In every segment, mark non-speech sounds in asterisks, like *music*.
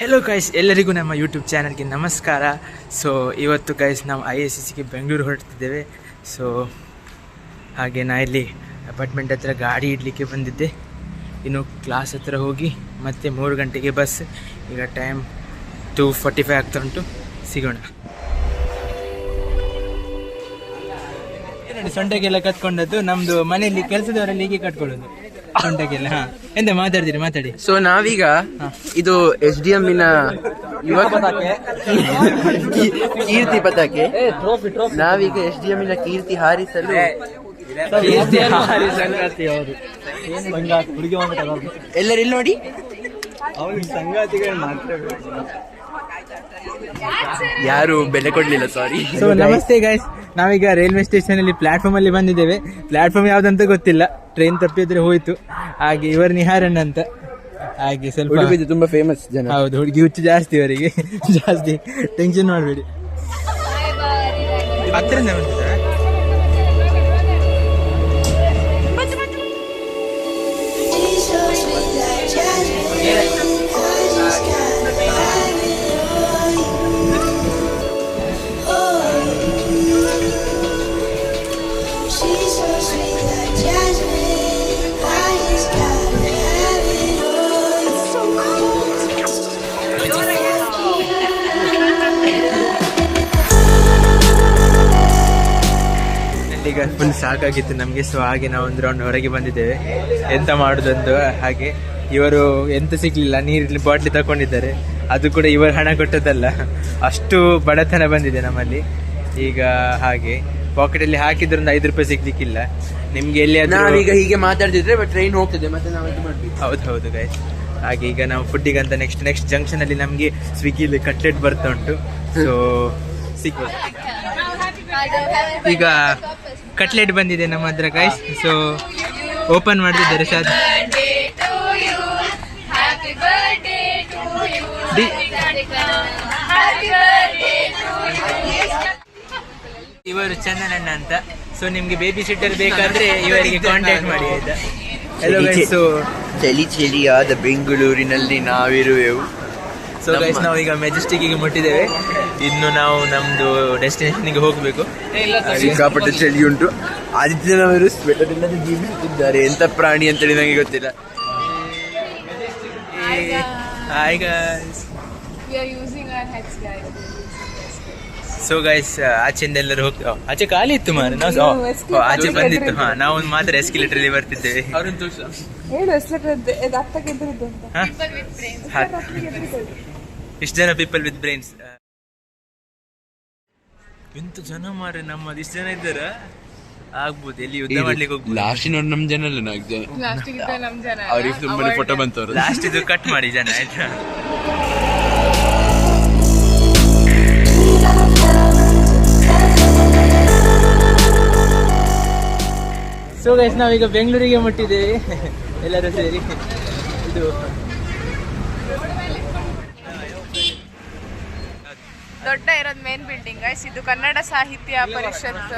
Hello guys ಎಲ್ಲರಿಗೂ ನಮ್ಮ YouTube ಚಾನಲ್ಗೆ ನಮಸ್ಕಾರ. ಸೊ ಇವತ್ತು ಗೈಸ್ ನಾವು ಐ ಎಸ್ ಸಿಗೆ ಬೆಂಗಳೂರು ಹೊರಡ್ತಿದ್ದೇವೆ ಸೊ ಹಾಗೆ ನಾ ಇಲ್ಲಿ ಅಪಾರ್ಟ್ಮೆಂಟ್ ಹತ್ರ ಗಾಡಿ ಇಡಲಿಕ್ಕೆ ಬಂದಿದ್ದೆ. ಇನ್ನು ಕ್ಲಾಸ್ ಹತ್ರ ಹೋಗಿ ಮತ್ತೆ ಮೂರು ಗಂಟೆಗೆ ಬಸ್ ಈಗ ಟೈಮ್ ಟೂ ಫಾರ್ಟಿ ಫೈವ್ ಆಗ್ತಾ ಉಂಟು. ಸಿಗೋಣ. ನೋಡಿ ಸೊಂಟಕ್ಕೆಲ್ಲ ಕಟ್ಕೊಂಡದ್ದು ನಮ್ದು ಮನೆಯಲ್ಲಿ ಕೆಲಸದವರಲ್ಲಿ ಹೀಗೆ ಕಟ್ಕೊಳ್ಳೋದು. ಸೊಂಟಕ್ಕೆಲ್ಲ ಹಾ. ಎಂತ ಮಾತಾಡ್ತೀರಿ ಮಾತಾಡಿ. ಸೊ ನಾವೀಗ ಇದು ಎಸ್ ಡಿ ಎಂ ನ ಕೀರ್ತಿ ಪತಾಕೆ. ನಾವೀಗ ಎಸ್ ಡಿ ಎಂ ಇನ ಕೀರ್ತಿ ಹಾರಿಸಲು ಎಲ್ಲರೂ ಇಲ್ಲಿ ನೋಡಿ. ಯಾರು ಬೆಲೆ ಕೊಡ್ಲಿಲ್ಲ ಸಾರಿ ಸೊ ನಮಸ್ತೆ ಗೈಸ್ ನಾವೀಗ ರೈಲ್ವೆ ಸ್ಟೇಷನ್ ಅಲ್ಲಿ ಪ್ಲಾಟ್ಫಾರ್ಮ್ ಅಲ್ಲಿ ಬಂದಿದ್ದೇವೆ. ಪ್ಲಾಟ್ಫಾರ್ಮ್ ಯಾವ್ದಂತ ಗೊತ್ತಿಲ್ಲ. ಟ್ರೈನ್ ತಪ್ಪಿದ್ರೆ ಹೋಯ್ತು. ಹಾಗೆ ಇವರು ನಿಹಾರಣ್ಣ ಅಂತ ಹಾಗೆ ಸ್ವಲ್ಪ ತುಂಬಾ ಫೇಮಸ್ ಜನ. ಹೌದು ಹುಡುಗಿ ಹುಚ್ಚು ಜಾಸ್ತಿ ಇವರಿಗೆ ಜಾಸ್ತಿ. ಟೆನ್ಷನ್ ಮಾಡಬೇಡಿ. ಹತ್ತರಿಂದ ಈಗ ಫುಲ್ ಸಾಕಾಗಿತ್ತು. ನಮಗೆ ಸೊ ಹಾಗೆ ನಾವು ಒಂದು ರೌಂಡ್ ಹೊರಗೆ ಬಂದಿದ್ದೇವೆ. ಎಂತ ಮಾಡೋದಂದು ಹಾಗೆ ಇವರು ಎಂತ ಸಿಗ್ಲಿಲ್ಲ ನೀರಿನ ಬಾಟ್ಲಿ ತಗೊಂಡಿದ್ದಾರೆ ಅದು ಕೂಡ ಇವರು ಹಣ ಕೊಟ್ಟದಲ್ಲ ಅಷ್ಟು ಬಡತನ ಬಂದಿದೆ ನಮ್ಮಲ್ಲಿ. ಈಗ ಹಾಗೆ ಪಾಕೆಟಲ್ಲಿ ಹಾಕಿದ್ರೆ ಒಂದು ಐದು ರೂಪಾಯಿ ಸಿಗ್ಲಿಕ್ಕಿಲ್ಲ. ನಿಮ್ಗೆ ಎಲ್ಲಿ ನಾವೀಗ ಹೀಗೆ ಮಾತಾಡ್ತಿದ್ರೆ ಬಟ್ ಟ್ರೈನ್ ಹೋಗ್ತದೆ ಮತ್ತೆ ನಾವು ಇದು ಮಾಡ್ಬೇಕು. ಹೌದು ಹೌದು ಗೈಸ್ ಹಾಗೆ ಈಗ ನಾವು ಫುಡ್ಡಿಗೆ ಅಂತ ನೆಕ್ಸ್ಟ್ ನೆಕ್ಸ್ಟ್ ಜಂಕ್ಷನ್ ಅಲ್ಲಿ ನಮಗೆ ಸ್ವಿಗ್ಗಿಲಿ ಕಟ್ಲೆಟ್ ಬರ್ತಾ ಉಂಟು. ಸೊ ಸಿಗ್ಬೋದು. ಈಗ ಕಟ್ಲೆಟ್ ಬಂದಿದೆ ನಮ್ಮ ಹತ್ರ ಗೈಸ್ ಸೊ ಓಪನ್ ಮಾಡ್ತಿದ್ದಾರೆ ಸರ್ ಇವರು ಚಂದನಣ್ಣ ಅಂತ. ಸೊ ನಿಮ್ಗೆ ಬೇಬಿ ಸಿಟ್ಟರ್ ಬೇಕಾದ್ರೆ ಇವರಿಗೆ ಕಾಂಟ್ಯಾಕ್ಟ್ ಮಾಡಿ ಆಯ್ತಾ? ಹಲೋ ಗೈಸ್ ಸೊ ಚಳಿ ಚಳಿಯಾದ ಬೆಂಗಳೂರಿನಲ್ಲಿ ನಾವಿರುವೆವು. ಸೊ ಗೈಸ್ ನಾವು ಈಗ ಮೆಜೆಸ್ಟಿಕ್ಗೆ ಮುಟ್ಟಿದ್ದೇವೆ. ಇನ್ನು ನಾವು ನಮ್ದು ಡೆಸ್ಟಿನೇಷನ್ಗೆ ಹೋಗಬೇಕು. ಸಿಕ್ಕಾಪಟ್ಟೆ ಚಳಿ ಉಂಟು. ಆದಿತ್ಯನವರು ಸ್ವೆಟರ್ ಇಲ್ಲದೆ ಜೀವಿಸುತ್ತಿದ್ದಾರೆ. ಎಂತ ಪ್ರಾಣಿ ಅಂತೇಳಿ ನನಗೆ ಗೊತ್ತಿಲ್ಲ. Hi guys We are using our heads, guys. So guys ಆಚೆಯಿಂದ ಎಲ್ಲರೂ ಹೋಗ್ತಾ ಆಚೆ ಖಾಲಿ ಇತ್ತು ಮಾರ. ನಾವು ಆಚೆ ಬಂದಿತ್ತು. ಹಾ ನಾವು ಒಂದು ಮಾತ್ರ ಎಸ್ಕಿಲೇಟರ್ ಅಲ್ಲಿ ಬರ್ತಿದ್ದೇವೆ. ಹೇಳು ಇಷ್ಟು ಜನ ಪೀಪಲ್ ವಿತ್ ಬ್ರೈನ್ಸ್ ಎಂತ ಜನ ಮಾರೆ ನಮ್ಮದು ಇಷ್ಟು ಜನ ಇದ್ದಾರ? ಆಗ್ಬೋದು ಎಲ್ಲಿ ಯುದ್ಧ ಮಾಡ್ಲಿಕ್ಕೆ ಹೋಗ್ಬೋದು. ಲಾಸ್ಟ್ ನೋಡಿ ನಮ್ ಜನ. ಅಲ್ಲ ನಾಲ್ಕು ಜನ? ಅವ್ರಿಗೆ ಸುಮ್ಮನೆ ಫೋಟೋ ಬಂತವ್ರು. ಲಾಸ್ಟ್ ಇದು ಕಟ್ ಮಾಡಿ ಜನ ಆಯ್ತಾ? ಸೊ ಗೈಸ್ ನಾವೀಗ ಬೆಂಗಳೂರಿಗೆ ಮುಟ್ಟಿದ್ದೇವೆ. *laughs* ಎಲ್ಲರೂ ಸೇರಿ. ಇದು ದೊಡ್ಡ ಇರೋದು ಮೇನ್ ಬಿಲ್ಡಿಂಗ್ ಗೈಸ್ ಇದು ಕನ್ನಡ ಸಾಹಿತ್ಯ ಪರಿಷತ್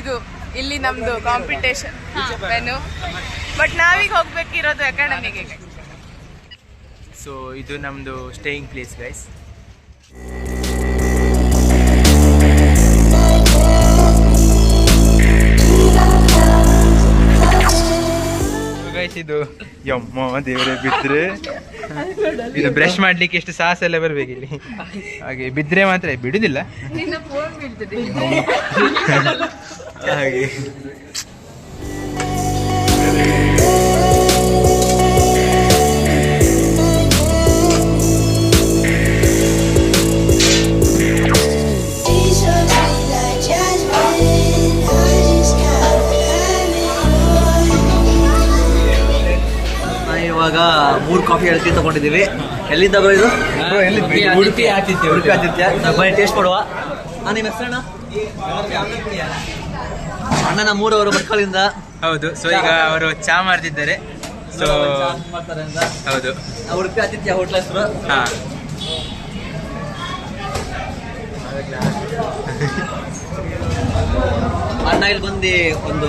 ಇದು ಇಲ್ಲಿ ನಮ್ದು ಕಾಂಪಿಟೇಷನ್ ವೆನು ಬಟ್ ನಾವೀಗ ಹೋಗ್ಬೇಕಿರೋದು ಅಕಾಡೆಮಿಗೆ ಸೊ ಇದು ನಮ್ದು ಸ್ಟೇಯಿಂಗ್ ಪ್ಲೇಸ್ ಗೈಸ್ ಗೈಸ್ ಇದು? ಯಮ್ಮ ದೇವರೇ ಬಿದ್ರೆ. ಇದು ಬ್ರಷ್ ಮಾಡ್ಲಿಕ್ಕೆ ಎಷ್ಟು ಸಾಹಸ ಎಲ್ಲ ಬರ್ಬೇಕು ಇಲ್ಲಿ. ಹಾಗೆ ಬಿದ್ರೆ ಮಾತ್ರ ಬಿಡುದಿಲ್ಲ. ಹಾಗೆ. ಇವಾಗ ಮೂರು ಕಾಫಿ ಎಳ್ತಿ ತಗೊಂಡಿದ್ದೀವಿ. ಎಲ್ಲಿಂದ ಬರೋ ಇದು? ಉಡುಪಿ ಆತಿಥ್ಯ ಉಡುಪಿ ಆತಿಥ್ಯ ಬನ್ನಿ ಟೇಸ್ಟ್ ಕೊಡುವ. ನಿಮ್ಮ ಹೆಸರಣ್ಣ? ಅಣ್ಣನ ಮೂರವರು ಮಕ್ಕಳಿಂದ ಹೌದು ಸೊ ಈಗ ಅವರು ಚಾ ಮಾಡ್ತಿದ್ದಾರೆ. ಸೊ ಹೌದು. ಉಡುಪಿ ಆತಿಥ್ಯ ಹೋಟ್ಲ್ ಹೆಸರು? ಹಾ. ಅಣ್ಣ ಇಲ್ಲಿ ಬಂದು ಒಂದು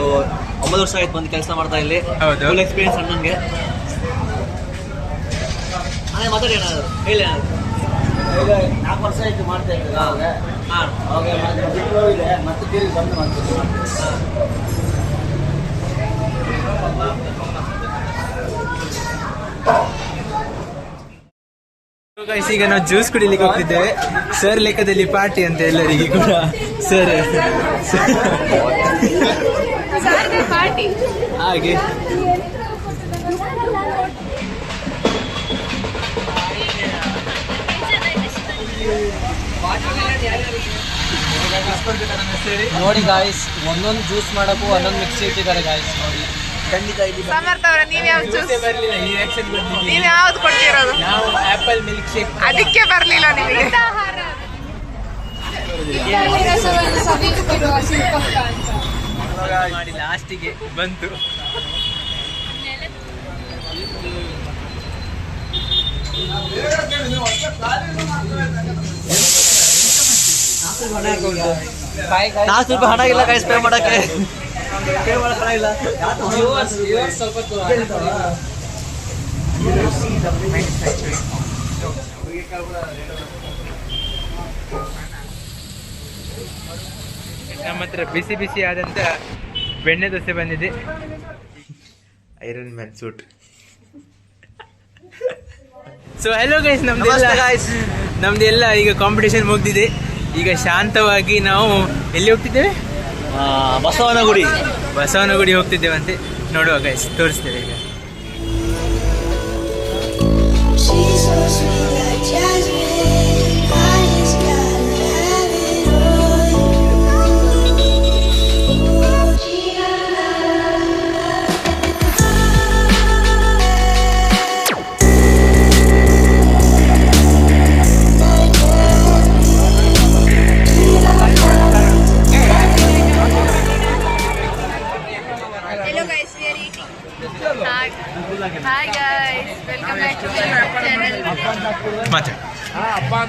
ಒಂಬತ್ತು ವರ್ಷ ಆಯ್ತು ಬಂದು ಕೆಲಸ ಮಾಡ್ತಾ ಇಲ್ಲಿ. ಹೌದು. ಎಕ್ಸ್ಪೀರಿಯನ್ಸ್ ಅಣ್ಣನ್ಗೆ. ಅದೇ ಮಾತಾಡಿ ಹೇಳಿ ನಾಲ್ಕು ವರ್ಷ ಆಯ್ತು ಮಾಡ್ತಾ ಇದ್ದೆ ಅವಾಗ ಅವಾಗ ಮತ್ತೆ ಬಿಟ್ಟು ಹೋಗಿದೆ. ಮತ್ತೆ ತಿರುಗಿ ಬಂದು ಮಾಡ್ತೀನಿ ಗೈಸ್ ಈಗ ನಾವು ಜ್ಯೂಸ್ ಕುಡಿಲಿಕ್ಕೆ ಹೋಗ್ತಿದ್ದೇವೆ. ಸರ್ ಲೆಕ್ಕದಲ್ಲಿ ಪಾರ್ಟಿ ಅಂತ ಎಲ್ಲರಿಗೆ ಕೂಡ. ಸರ್ ಪಾರ್ಟಿ ಹಾಗೆ. ನೋಡಿ ಗಾಯ್ಸ್ ಒಂದೊಂದು ಜ್ಯೂಸ್ ಮಾಡೋಕ್ಕೂ ಒಂದೊಂದು ಮಿಕ್ಸಿ ಇಟ್ಟಿದ್ದಾರೆ ಗಾಯ್ಸ್ ನೋಡಿ. ಖಂಡಿತ ಇಲ್ಲಿ ಸಮರ್ಥ ಅವರ ನೀವು ಯಾವ ಜ್ಯೂಸ್ ಬರಲಿಲ್ಲ ಈ ಆಕ್ಷನ್ ಬಂದಿದ್ದೀವಿ ನೀವ್ ಯಾವ್ದು ಕೊಟ್ಟಿರೋದು ನಾವು ಆಪಲ್ ಮಿಲ್ಕ್ ಶೇಕ್ ಅದಕ್ಕೆ ಬರಲಿಲ್ಲ ನಿಮಗೆ. ಮಾಡಿ ಲಾಸ್ಟಿಗೆ ಬಂತು. ನಾಲ್ಕು ರೂಪಾಯಿ ಹಣ ಇಲ್ಲ ಗಾಯ್ಸ್ ಪೇ ಮಾಡಕ್ಕೆ. ಪೇ ಮಾಡಕ್ಕೆ ಹಣ ಇಲ್ಲ ಸ್ವಲ್ಪ ನಮ್ಮ ಹತ್ರ ಬಿಸಿ ಬಿಸಿ ಆದಂತ ಬೆಣ್ಣೆ ದೋಸೆ ಬಂದಿದೆ. Iron man suit so hello guys ನಮ್ದೆಲ್ಲ ನಮಸ್ತೆ ಎಲ್ಲ ನಮ್ದೆಲ್ಲ ಈಗ ಕಾಂಪಿಟೇಷನ್ ಮುಗ್ದಿದೆ. ಈಗ ಶಾಂತವಾಗಿ ನಾವು ಎಲ್ಲಿ ಹೋಗ್ತಿದ್ದೇವೆ? ಆ, ಬಸವನಗುಡಿ. ಬಸವನಗುಡಿ ಹೋಗ್ತಿದ್ದೇವಂತೆ. ನೋಡುವ ನೋಡುವಾಗ ತೋರಿಸ್ತೇವೆ ಈಗ.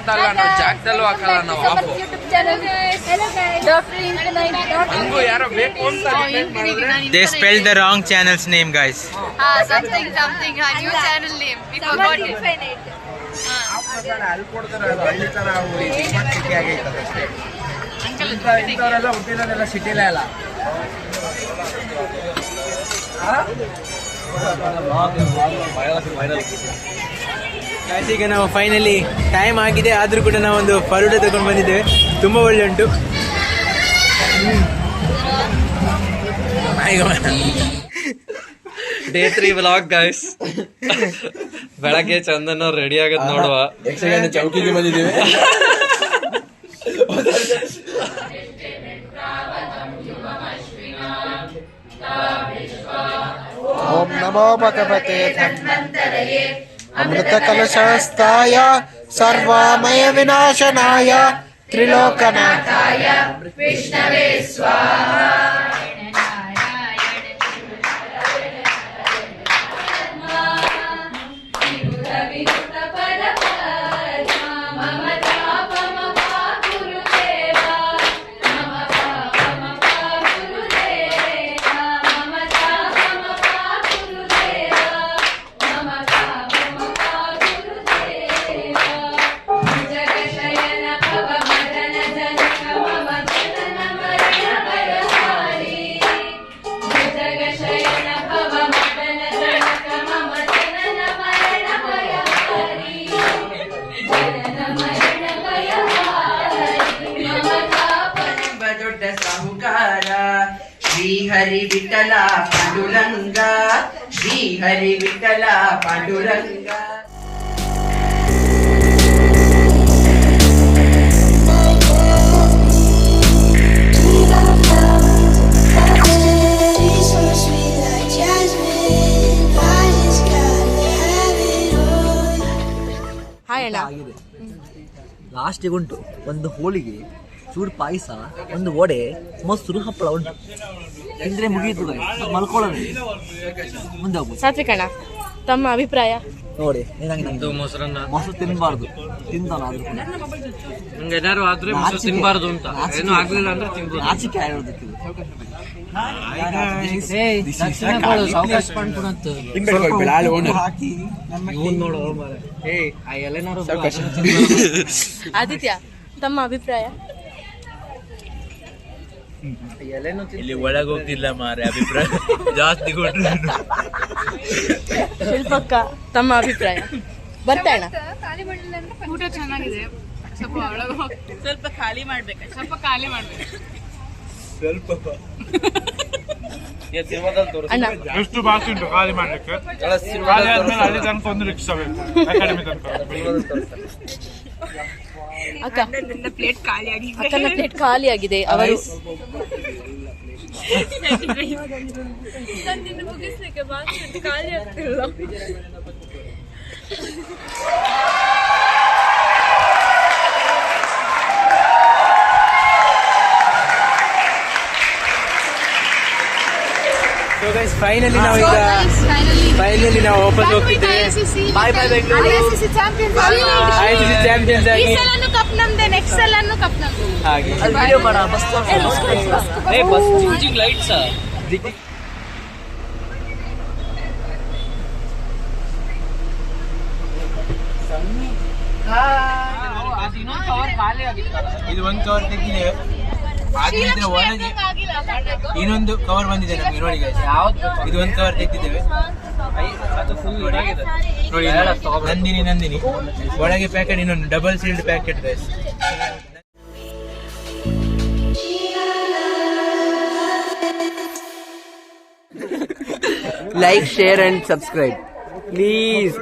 ಹಬ್ಬ ಅಂತಲ್ಲ ನಾವು ಜಾಗದಲ್ಲೂ ಹಾಕಲ್ಲ ನಾವು ಆಫು ಹಂಗೂ ಯಾರೋ ಬೇಕು ಅಂತ depend ಮಾಡಿದ್ರೆ they spell the wrong channels name guys Ah, something, something. Her new channel name. We forgot it. ಅಲ್ಲಿ ಕೊಡ್ತಾರೆ ಅದು ಹಳ್ಳಿ ತರ ಸಿಟಿ ಆಗೈತದ ಅಷ್ಟೇ Uncle, ಇಂಥವರೆಲ್ಲ ಹುಟ್ಟಿರೋದೆಲ್ಲ ಸಿಟಿಲೇ ಅಲ್ಲ Guys, ಈಗ ನಾವು ಫೈನಲಿ ಟೈಮ್ ಆಗಿದೆ. ಆದರೂ ಕೂಡ ನಾವೊಂದು ಒಂದು ಫಲೂಡ ತಗೊಂಡು ಬಂದಿದ್ದೇವೆ. ತುಂಬಾ ಒಳ್ಳೆ ಉಂಟು. ಡೇ ತ್ರೀ ವ್ಲಾಗ್ ಗಾಯ್ಸ್ ಬೆಳಗ್ಗೆ ಚಂದನ ರೆಡಿ ಆಗುತ್ತೆ ನೋಡುವ. ಯಕ್ಷಗಾನ ಚೌಕಿಗೆ ಬಂದಿದ್ದೇವೆ. ಓಂ ನಮೋ ಭಗವತೆ. ಧನ್ವಂತರಯೇ अमृत कलशस्ताय सर्वामय विनाशनाय त्रिलोकनाथाय। विष्णवे स्वाहा। ಶ್ರೀಹರಿ ವಿಠಲ ಪಾಂಡುರಂಗ. ಶ್ರೀಹರಿ ವಿಠಲ ಪಾಂಡುರಂಗ. ಆಗಿದೆ. ಲಾಸ್ಟಿಗೆ ಉಂಟು. ಒಂದು ಹೋಳಿಗೆ ಚೂರು ಪಾಯಸ ಒಂದು ವಡೆ ಮೊಸರು ಹಪ್ಪಳ ಉಂಟು. ತಿಂದ್ರೆ ಮುಗಿಯಿತು guys. ಮತ್ತೆ ಮಲ್ಕೊಳ್ಳೋಣ. ಮುಂದೆ ಹೋಗ್ಬೋದು. ಸಾತ್ವಿಕ್ ಅಣ್ಣ ತಮ್ಮ ಅಭಿಪ್ರಾಯ? ನೋಡಿ ಏನಾಗಿದೆ ಇದು ಮೊಸರನ್ನ. ಮೊಸರು ತಿಂತಾನ ಆದ್ರೂ ಮೊಸರು ಅಂತ. ಏನು ಆಗ್ಲಿಲ್ಲ ಅಂದ್ರೆ ತಿನ್ಬೋದು. ಆಚಿಕೆ ಆಗಿರೋದಕ್ಕೆ *laughs* *laughs* ಆದಿತ್ಯ ತಮ್ಮ ಅಭಿಪ್ರಾಯ? ಇಲ್ಲಿ ಒಳಗೆ ಹೋಗ್ತಿಲ್ಲ ಮಾರೆ ಅಭಿಪ್ರಾಯ ಜಾಸ್ತಿ ಕೊಟ್ಟರು ಶಿಲ್ಪಕ್ಕ ತಮ್ಮ ಅಭಿಪ್ರಾಯ? ಬರ್ತಾಣ ಊಟ ಚೆನ್ನಾಗಿದೆ. ಸ್ವಲ್ಪ ಒಳಗೆ ಹೋಗಿ ಸ್ವಲ್ಪ ಖಾಲಿ ಮಾಡ್ಬೇಕು. ಸ್ವಲ್ಪ ಖಾಲಿ ಮಾಡ್ಬೇಕು. ಸ್ವಲ್ಪ ಎಷ್ಟು ಬಾಕಿ ಉಂಟು ಖಾಲಿ ಮಾಡ್ಲಿಕ್ಕೆ? ಖಾಲಿ ಆದ್ಮೇಲೆ ಅಲ್ಲಿ ತನಕ ಒಂದು ರಿಕ್ಷಾ ಬೇಕು ಅಕಾಡೆಮಿ ತನಕ. ಅಕ್ಕ. ಪ್ಲೇಟ್ ಖಾಲಿ ಆಗಿದೆ ಅಕ್ಕನ ಪ್ಲೇಟ್ ಖಾಲಿ ಆಗಿದೆ ಅವರು ನಿನ್ನ ಮುಗಿಸ್ಲಿಕ್ಕೆ ಬಾಕಿ ಉಂಟು, ಖಾಲಿ ಆಗ್ತಿಲ್ಲ ಸೊ ಗೈಸ್ ಫೈನಲಿ ನಾವು ಈಗ ಫೈನಲಿ ನಾವು ವಾಪಸ್ ಹೋಗ್ತಿದ್ದೇವೆ ಬಾಯ್ ಬಾಯ್ ಬೆಂಗಳೂರು ಈ ಆಗಿ ಸಲನು ಕಪ್ ನಮ್ದೆ ನೆಕ್ಸ್ಟ್ ಸಲನು ಕಪ್ ನಮ್ದೆ. ಹಾಗೆ. ವಿಡಿಯೋ ಮಾಡ ಬಸ್ ಇದು ಒಂದು ಕವರ್ ತೆಗಿದ್ದೇವೆ ಆದ್ರೆ ಒಳಗೆ ಇನ್ನೊಂದು ಕವರ್ ಬಂದಿದೆ ನಮಗೆ ನೋಡಿ. ಇದು ಒಂದು ಕವರ್ ತೆಗೆದಿದ್ದೇವೆ. ನೋಡಿ ನಂದಿನಿ ನಂದಿನಿ. ಒಳಗೆ ಪ್ಯಾಕೆಟ್ ಇನ್ನೊಂದು double sealed packet rice like share and subscribe please